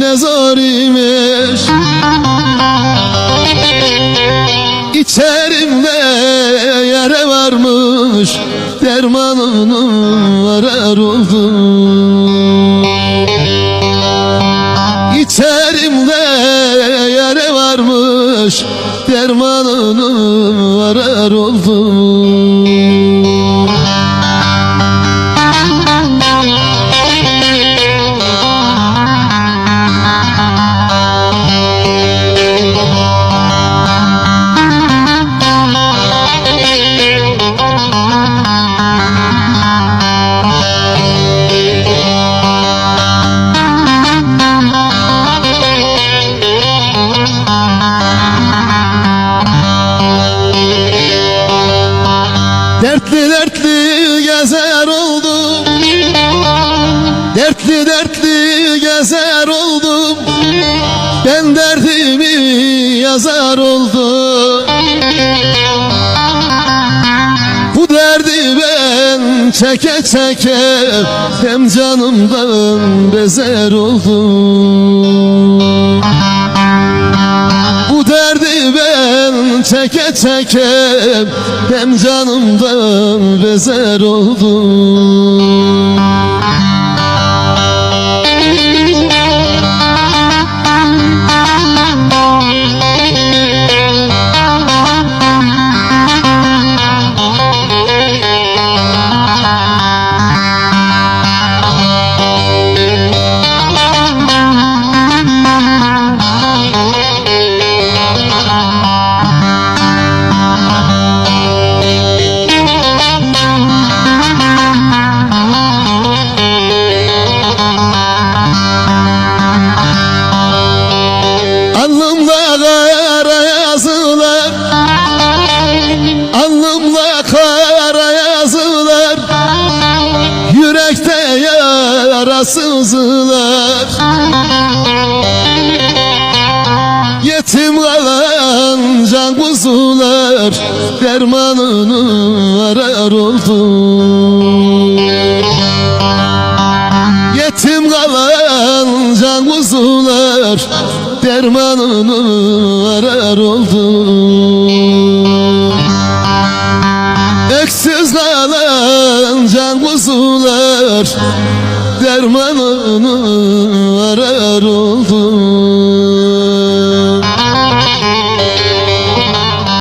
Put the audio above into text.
ne zor imiş İçerimde yara varmış Dermanını arar oldum. İçerimde yara varmış Dermanını arar oldum Dertli dertli gezer oldum. Dertli dertli gezer oldum. Ben derdimi yazar oldum. Bu derdi ben çeke çeke Hem canımdan bezer oldum ben çeke çeke Hem canımdan bezer oldum yarasızlar Yetim kalan can kuzular Dermanını arar oldum Yetim kalan can kuzular Dermanını arar oldum can kuzular Dermanını arar